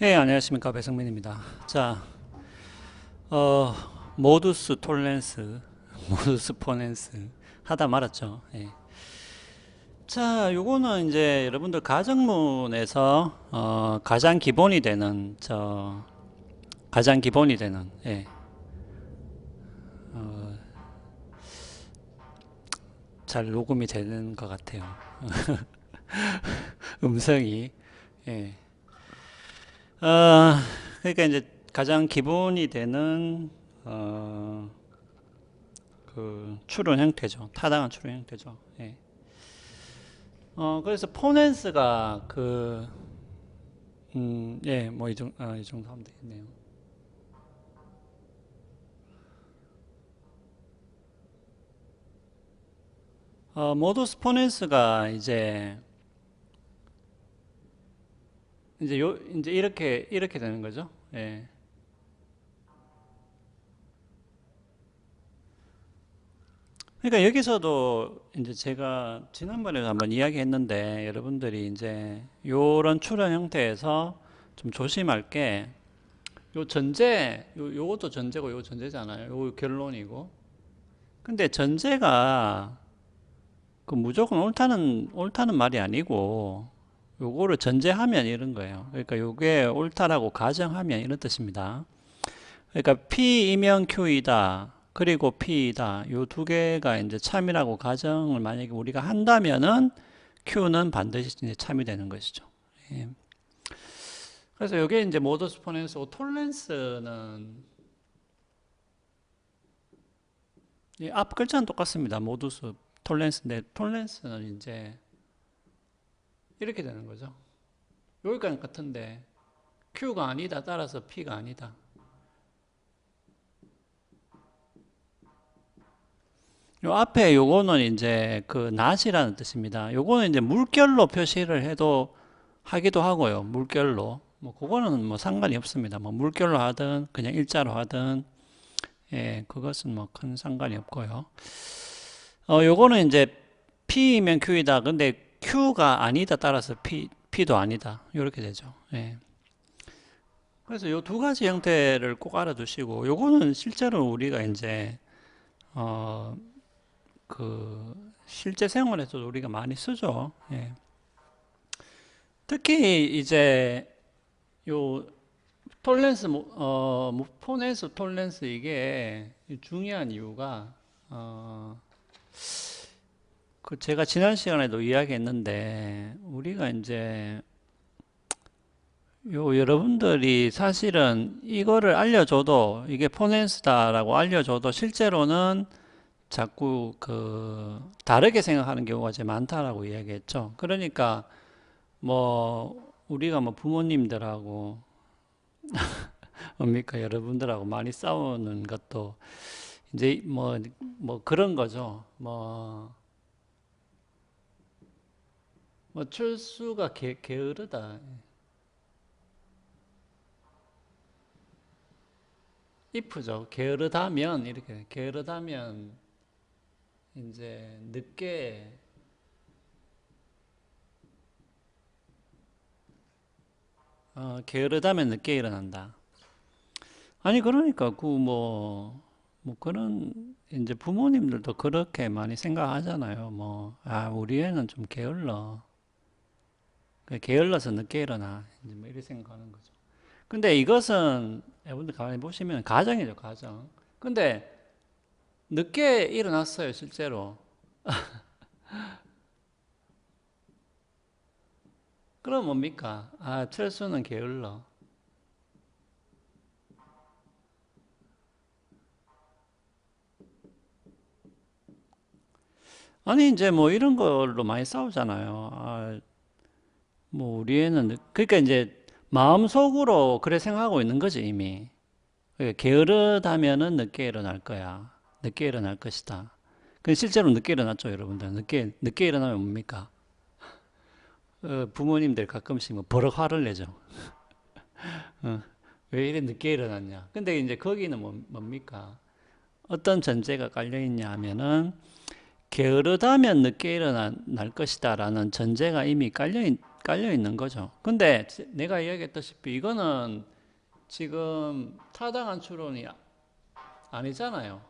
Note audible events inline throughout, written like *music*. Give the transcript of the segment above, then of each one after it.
예, 안녕하십니까. 배성민입니다. 자, 어, 모두스 톨렌스, *laughs* 모두스 포넨스 하다 말았죠. 예. 자, 요거는 이제 여러분들 가정문에서 어, 가장 기본이 되는 저 가장 기본이 되는 예. 어, 잘 녹음이 되는 것 같아요. *laughs* 음성이 예. 어, 그러니까 이제 가장 기본이 되는 어, 그 추론 형태죠. 타당한 추론 형태죠. 예. 어, 그래서 포넨스가 그 음, 예, 뭐이 정도, 아, 이 정도 하면 되겠네요. 어, 모두스 포넨스가 이제 이제 요 이제 이렇게 이렇게 되는 거죠. 예. 그러니까 여기서도 이제 제가 지난번에도 한번 이야기했는데 여러분들이 이제 요런 출현 형태에서 좀 조심할 게 요 전제 요 요것도 전제고 요 전제잖아요. 요 결론이고. 근데 전제가 그 무조건 옳다는 옳다는 말이 아니고 요거를 전제하면 이런 거예요. 그러니까 요게 옳다라고 가정하면 이런 뜻입니다. 그러니까 P이면 Q이다. 그리고 P이다. 요 두 개가 이제 참이라고 가정을 만약에 우리가 한다면은 Q는 반드시 이제 참이 되는 것이죠. 예. 그래서 요게 이제 모더스 포넨스 톨렌스는 이앞 글자는 똑같습니다. 모두스 톨렌스인데 톨렌스는 이제 이렇게 되는 거죠. 여기까지 같은데 Q가 아니다 따라서 P가 아니다. 요 앞에 요거는 이제 그 낫이라는 뜻입니다. 요거는 이제 물결로 표시를 해도 하기도 하고요. 물결로. 뭐 그거는 뭐 상관이 없습니다. 뭐 물결로 하든 그냥 일자로 하든 예, 그것은 뭐 큰 상관이 없고요. 어, 요거는 이제 P이면 Q이다. 근데 Q가 아니다 따라서 P, P도 아니다. 이렇게 되죠. 예. 그래서 요두 가지 형태를 꼭 알아두시고, 요거는 실제로 우리가 이제, 어, 그, 실제 생활에서도 우리가 많이 쓰죠. 예. 특히 이제, 요, 톨렌스, 모- 어, 뭐, 폰에서 톨렌스 이게 중요한 이유가, 어, 그 제가 지난 시간에도 이야기했는데 우리가 이제 요 여러분들이 사실은 이거를 알려줘도 이게 포넨스다라고 알려줘도 실제로는 자꾸 그 다르게 생각하는 경우가 제일 많다라고 이야기했죠. 그러니까 뭐 우리가 뭐 부모님들하고 *laughs* 뭡니까 여러분들하고 많이 싸우는 것도 이제 뭐뭐 그런 거죠. 뭐 뭐 철수가 게, 게으르다. if죠. 게으르다면 이렇게 게으르다면 이제 늦게 어, 게으르다면 늦게 일어난다. 아니 그러니까 그뭐뭐 그런 이제 부모님들도 그렇게 많이 생각하잖아요. 뭐 아 우리 애는 좀 게을러. 그 게을러서 늦게 일어나. 이제 뭐 이렇게 생각하는 거죠. 근데 이것은 여러분들 가만히 보시면 가정이죠, 가정. 근데 늦게 일어났어요, 실제로. *laughs* 그럼 뭡니까? 아, 철수는 게을러. 아니, 이제 뭐 이런 걸로 많이 싸우잖아요. 아, 뭐 우리 애는 늦- 그러니까 이제 마음속으로 그래 생각하고 있는 거지, 이미. 그러니까 게으르다면은 늦게 일어날 거야. 늦게 일어날 것이다. 근데 실제로 늦게 일어났죠, 여러분들. 늦게, 늦게 일어나면 뭡니까? 어, 부모님들 가끔씩 뭐 버럭 화를 내죠. *laughs* 어, 왜 이래 늦게 일어났냐. 근데 이제 거기는 뭐, 뭡니까? 어떤 전제가 깔려 있냐 하면은 게으르다면 늦게 일어날 것이다 라는 전제가 이미 깔려 있, 깔려 있는 거죠. 근데 내가 이야기했다시피 이거는 지금 타당한 추론이 아- 아니잖아요.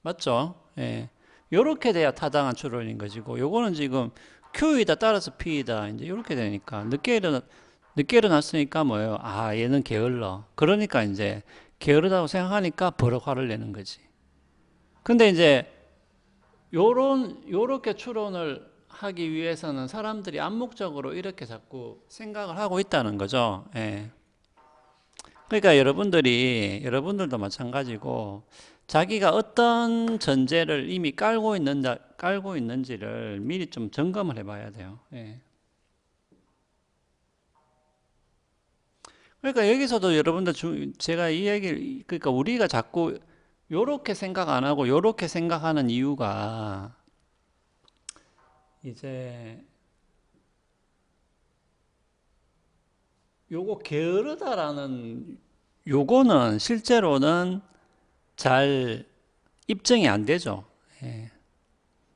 맞죠? 예. 요렇게 돼야 타당한 추론인 것이고 요거는 지금 Q이다 따라서 P이다 이제 요렇게 되니까 늦게 일어나 늦게 일어났으니까 뭐예요? 아 얘는 게을러. 그러니까 이제 게으르다고 생각하니까 버럭 화를 내는 거지. 근데 이제 요런 요렇게 추론을 하기 위해서는 사람들이 암묵적으로 이렇게 자꾸 생각을 하고 있다는 거죠. 예. 그러니까 여러분들이 여러분들도 마찬가지고 자기가 어떤 전제를 이미 깔고 있는 깔고 있는지를 미리 좀 점검을 해봐야 돼요. 예. 그러니까 여기서도 여러분들 주, 제가 이 얘기를 그러니까 우리가 자꾸 요렇게 생각 안 하고 요렇게 생각하는 이유가 이제 요거 게으르다라는 요거는 실제로는 잘 입증이 안 되죠. 예.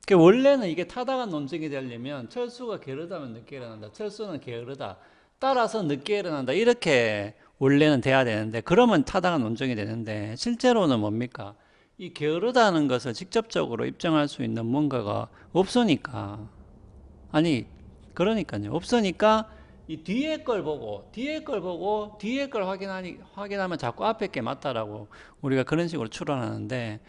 그 원래는 이게 타당한 논증이 되려면 철수가 게으르다면 늦게 일어난다. 철수는 게으르다. 따라서 늦게 일어난다. 이렇게 원래는 돼야 되는데 그러면 타당한 논증이 되는데 실제로는 뭡니까? 이 게으르다는 것을 직접적으로 입증할 수 있는 뭔가가 없으니까 아니 그러니까요. 없으니까 이 뒤에 걸 보고 뒤에 걸 보고 뒤에 걸 확인하니 확인하면 자꾸 앞에 게 맞다라고 우리가 그런 식으로 추론하는데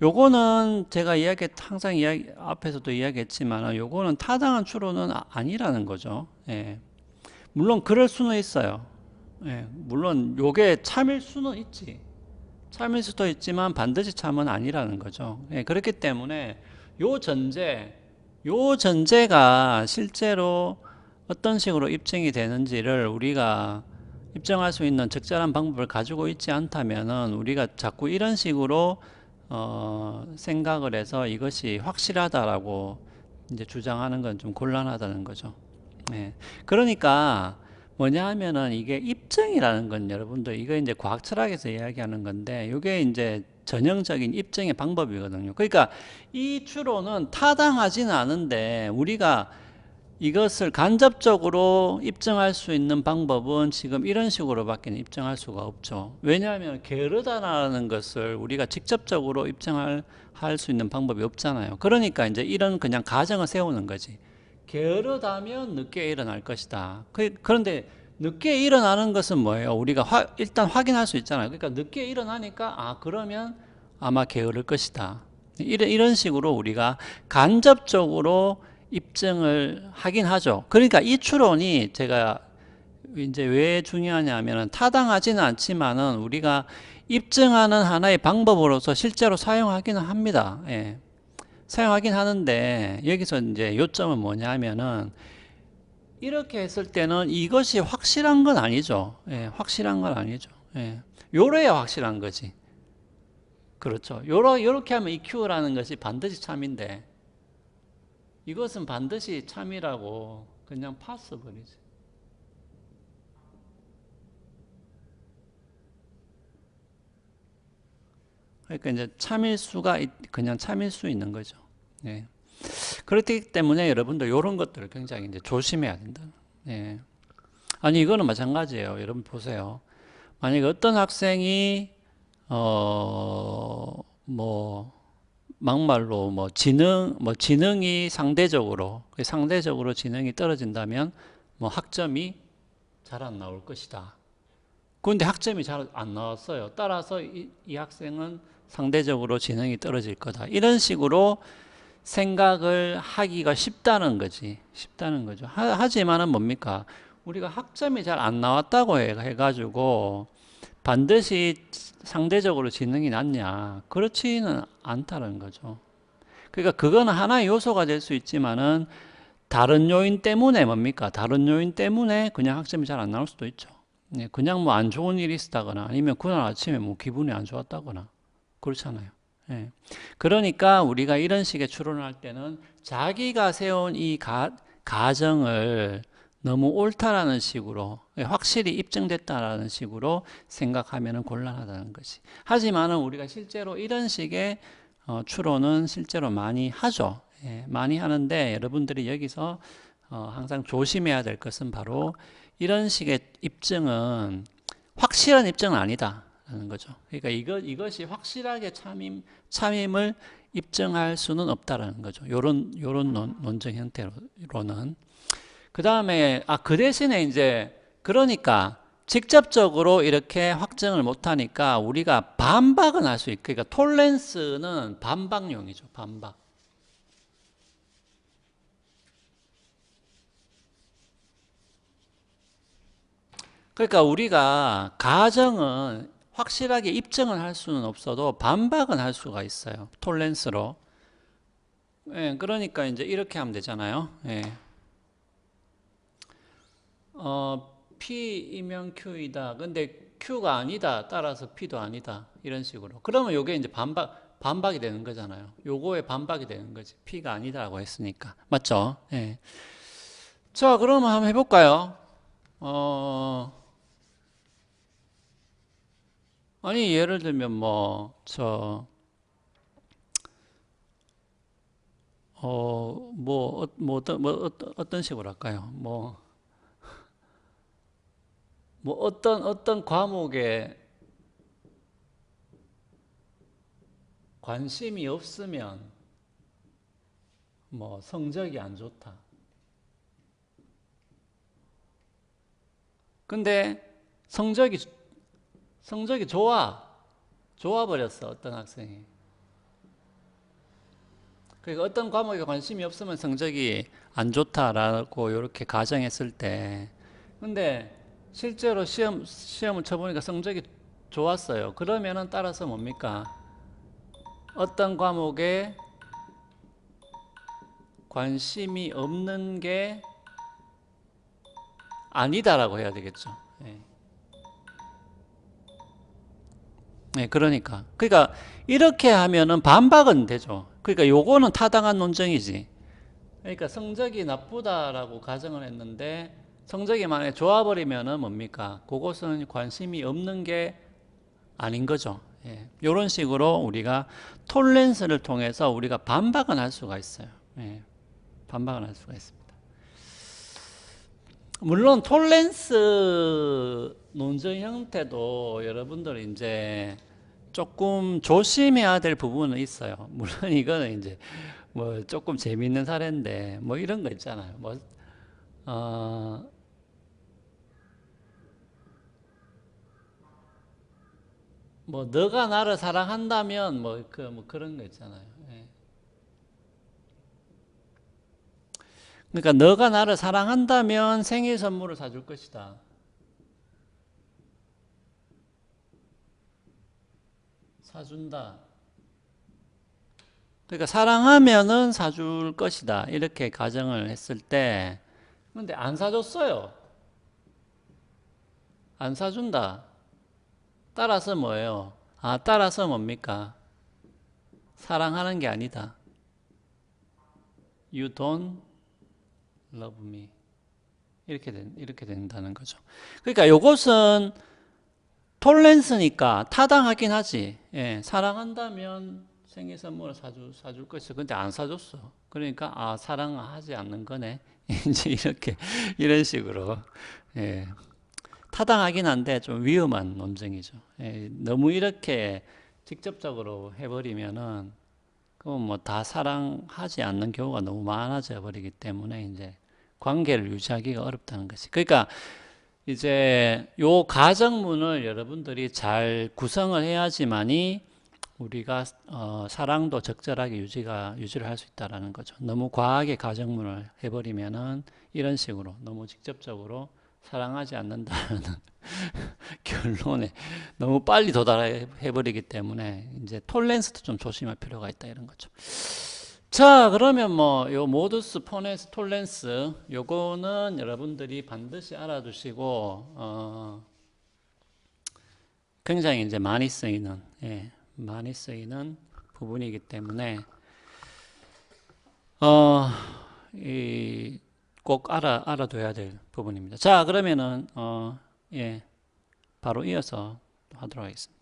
요거는 제가 이야기 항상 이야기 앞에서도 이야기했지만 요거는 타당한 추론은 아- 아니라는 거죠. 예. 물론 그럴 수는 있어요. 예. 물론 요게 참일 수는 있지. 참일 수도 있지만 반드시 참은 아니라는 거죠. 예. 그렇기 때문에 요 전제 요 전제가 실제로 어떤 식으로 입증이 되는지를 우리가 입증할 수 있는 적절한 방법을 가지고 있지 않다면은 우리가 자꾸 이런 식으로 어, 생각을 해서 이것이 확실하다라고 이제 주장하는 건 좀 곤란하다는 거죠. 네. 그러니까 뭐냐 하면은 이게 입증이라는 건 여러분들 이거 이제 과학 철학에서 이야기하는 건데 이게 이제 전형적인 입증의 방법이거든요. 그러니까 이 추론은 타당하지는 않은데 우리가 이것을 간접적으로 입증할 수 있는 방법은 지금 이런 식으로밖에 입증할 수가 없죠. 왜냐하면 게으르다라는 것을 우리가 직접적으로 입증할 할 수 있는 방법이 없잖아요. 그러니까 이제 이런 그냥 가정을 세우는 거지. 게으르다면 늦게 일어날 것이다. 그, 그런데 늦게 일어나는 것은 뭐예요? 우리가 화, 일단 확인할 수 있잖아요. 그러니까 늦게 일어나니까 아 그러면 아마 게으를 것이다. 이런 이런 식으로 우리가 간접적으로 입증을 하긴 하죠. 그러니까 이 추론이 제가 이제 왜 중요하냐면은 타당하지는 않지만은 우리가 입증하는 하나의 방법으로서 실제로 사용하기는 합니다. 예. 사용하긴 하는데 여기서 이제 요점은 뭐냐면은 이렇게 했을 때는 이것이 확실한 건 아니죠. 예, 확실한 건 아니죠. 예. 요래야 확실한 거지. 그렇죠. 요러, 요렇게 하면 이 Q라는 것이 반드시 참인데 이것은 반드시 참이라고 그냥 파스 버리지. 그러니까 이제 참일 수가 있- 그냥 참일 수 있는 거죠. 예. 그렇기 때문에 여러분들 이런 것들을 굉장히 이제 조심해야 된다. 예. 아니 이거는 마찬가지예요. 여러분 보세요. 만약에 어떤 학생이 어 뭐 막말로 뭐 지능 뭐 지능이 상대적으로 상대적으로 지능이 떨어진다면 뭐 학점이 잘 안 나올 것이다. 그런데 학점이 잘 안 나왔어요. 따라서 이, 이 학생은 상대적으로 지능이 떨어질 거다. 이런 식으로 생각을 하기가 쉽다는 거지. 쉽다는 거죠. 하, 지만은 뭡니까? 우리가 학점이 잘 안 나왔다고 해, 해가지고 반드시 상대적으로 지능이 낮냐? 그렇지는 않다는 거죠. 그러니까 그거는 하나의 요소가 될 수 있지만은 다른 요인 때문에 뭡니까? 다른 요인 때문에 그냥 학점이 잘 안 나올 수도 있죠. 네, 그냥 뭐 안 좋은 일이 있었다거나 아니면 그날 아침에 뭐 기분이 안 좋았다거나 그렇잖아요. 예. 그러니까 우리가 이런 식의 추론을 할 때는 자기가 세운 이 가, 가정을 너무 옳다라는 식으로 예, 확실히 입증됐다라는 식으로 생각하면 곤란하다는 것이. 하지만은 우리가 실제로 이런 식의 어, 추론은 실제로 많이 하죠. 예, 많이 하는데 여러분들이 여기서 어, 항상 조심해야 될 것은 바로 이런 식의 입증은 확실한 입증은 아니다 라는 거죠. 그러니까 이것 이것이 확실하게 참임 참임을 입증할 수는 없다라는 거죠. 요런 요런 논, 논증 형태로는 그 다음에 아 그 대신에 이제 그러니까 직접적으로 이렇게 확증을 못하니까 우리가 반박은 할 수 있고 그러니까 톨렌스는 반박용이죠. 반박. 그러니까 우리가 가정은 확실하게 입증을 할 수는 없어도 반박은 할 수가 있어요. 톨렌스로. 예, 그러니까 이제 이렇게 하면 되잖아요. 예. 어, P이면 Q이다. 근데 Q가 아니다. 따라서 P도 아니다. 이런 식으로. 그러면 요게 이제 반박, 반박이 되는 거잖아요. 요거에 반박이 되는 거지. P가 아니다라고 했으니까. 맞죠? 예. 자, 그러면 한번 해볼까요? 어, 아니, 예를 들면 뭐, 저, 어, 뭐, 어, 뭐, 어떤, 뭐, 어떤, 어떤 식으로 할까요? 뭐, 뭐 어떤 어떤 과목에 관심이 없으면 뭐 성적이 안 좋다. 근데 성적이 성적이 좋아. 좋아 버렸어. 어떤 학생이. 그러니까 어떤 과목에 관심이 없으면 성적이 안 좋다라고 이렇게 가정했을 때 근데 실제로 시험 시험을 쳐보니까 성적이 좋았어요. 그러면은 따라서 뭡니까? 어떤 과목에 관심이 없는 게 아니다라고 해야 되겠죠. 예. 네, 그러니까. 그러니까 이렇게 하면은 반박은 되죠. 그러니까 요거는 타당한 논증이지. 그러니까 성적이 나쁘다라고 가정을 했는데 성적이 만약에 좋아버리면은 뭡니까? 그것은 관심이 없는 게 아닌 거죠. 예. 이런 식으로 우리가 톨렌스를 통해서 우리가 반박은 할 수가 있어요. 예. 반박은 할 수가 있습니다. 물론 톨렌스 논증 형태도 여러분들 이제 조금 조심해야 될 부분은 있어요. *laughs* 물론 이거는 이제 뭐 조금 재밌는 사례인데 뭐 이런 거 있잖아요. 뭐 어, 뭐 너가 나를 사랑한다면 뭐그뭐 그런 거 있잖아요. 예. 그러니까 너가 나를 사랑한다면 생일 선물을 사줄 것이다. 사준다. 그러니까 사랑하면은 사줄 것이다. 이렇게 가정을 했을 때 근데 안 사줬어요. 안 사준다. 따라서 뭐예요? 아, 따라서 뭡니까? 사랑하는 게 아니다. You don't love me. 이렇게 된, 이렇게 된다는 거죠. 그러니까 요것은 톨렌스니까 타당하긴 하지. 예, 사랑한다면 생일 선물을 사줄, 사줄 것이 근데 안 사줬어. 그러니까, 아, 사랑하지 않는 거네. *laughs* 이제 이렇게, 이런 식으로. 예. 타당하긴 한데 좀 위험한 논쟁이죠. 예, 너무 이렇게 직접적으로 해버리면은 그건 뭐 다 사랑하지 않는 경우가 너무 많아져 버리기 때문에 이제 관계를 유지하기가 어렵다는 것이. 그러니까 이제 요 가정문을 여러분들이 잘 구성을 해야지만이 우리가 어, 사랑도 적절하게 유지가 유지를 할 수 있다라는 거죠. 너무 과하게 가정문을 해버리면은 이런 식으로 너무 직접적으로 사랑하지 않는다는 *laughs* 결론에 너무 빨리 도달해 버리기 때문에 이제 톨렌스도 좀 조심할 필요가 있다 이런 거죠. 자, 그러면 뭐 요 모두스 포네스 톨렌스 요거는 여러분들이 반드시 알아두시고 어 굉장히 이제 많이 쓰이는 예, 많이 쓰이는 부분이기 때문에 어이 꼭 알아 알아둬야 될 부분입니다. 자, 그러면은 어, 예, 바로 이어서 하도록 하겠습니다.